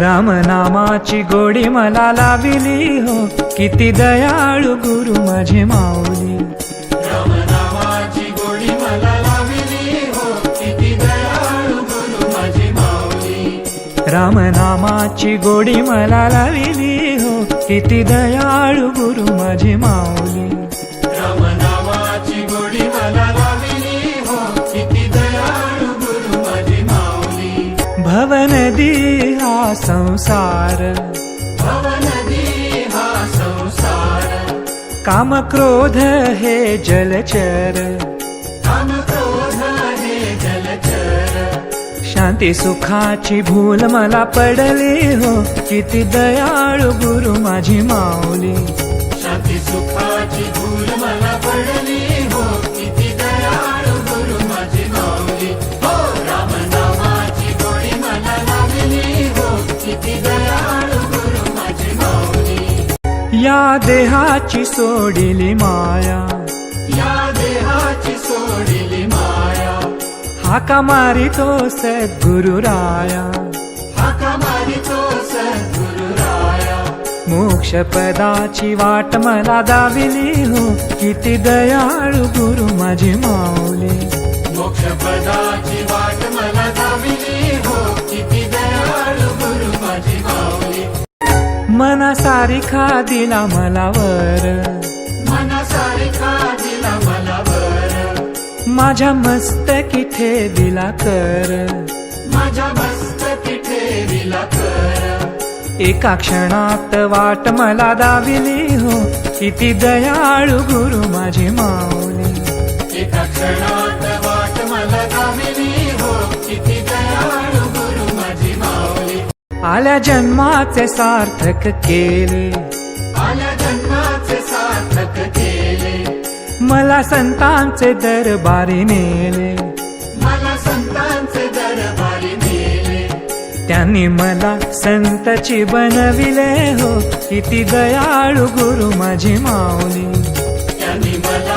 राम नामाची गोडी मला लाविली हो. किती दयाळू गुरु माझे माऊली. रामनामाची गोडी मला लाविली हो. किती दयाळू गुरु माझी माऊली. राम नामाची गोडी मला लाविली हो. किती दयाळू गुरु माझे माऊली. रामनामाची गोडी मला लाविली हो. किती दयाळू गुरु माझी माऊली. नदी हा संसार. भवनदी हा संसार काम क्रोध हे जलचर काम क्रोध हे जलचर. शांती सुखाची भूल मला पडली हो. किती दयाळू गुरु माझी माऊली. शांती सुखाची भूल मला पडली. या देहाची सोडिली माया. या देहाची सोडिली माया. हाका मारितो सद्गुरु राया. हाका मारितो सद्गुरु राया. मोक्ष पदाची वाट मला दाविली हो. किती दयाळू गुरु माझी माऊली. मोक्ष पदाची वाट मला दाविली मना सारिखा दिला मला वर मनासारिखा दिला मला वर माझ्या मस्तकी दिला कर माझ्या मस्तकी ठेविला कर एका क्षणात वाट मला दाविली हो. किती दयाळू गुरु माझी माऊली. एका क्षणात वाट मला आल्या जन्माचे सार्थक केले. आल्या जन्माचे सार्थक केले. मला संतांचे दरबारी नेले. मला संतांचे दरबारी नेले. त्यांनी मला संतची बनविले हो. किती दयाळू गुरु माझी माऊली. त्यांनी मला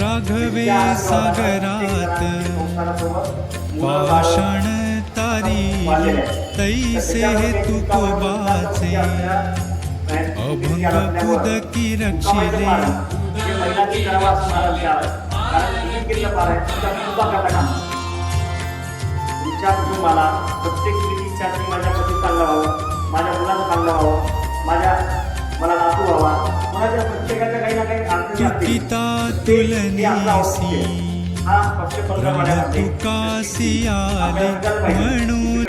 राघवे सागरात. संसारासोबत तारी तैसे हे तुकोबाचे. अभंग पुदकी रक्षिले मला प्रत्येक माझ्या पती चांगला व्हावं माझ्या चांगलं व्हावं माझ्या मला नातू व्हावा. कोणाच्या प्रत्येकाच्या काही ना काही अडचणी असतील. तुकिता ते- ते आपलं औचित्य तुलनेसी तुकासी आले म्हणून.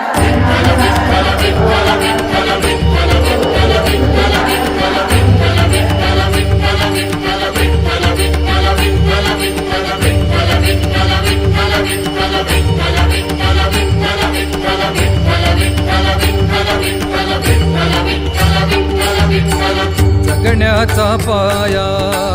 जगण्याचा पाया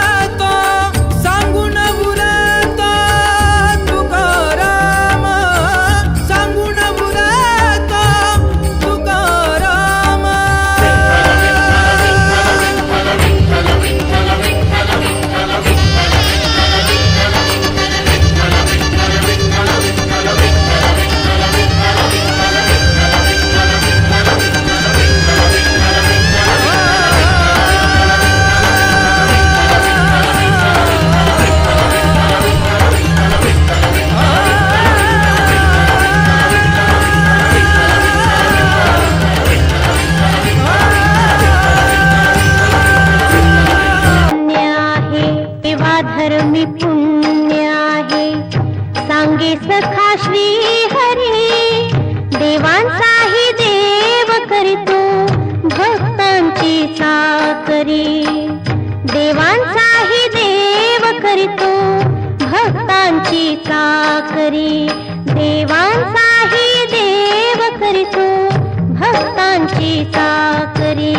भक्तांची चाकरी देवांचाही देव करीतो भक्तांची चाकरी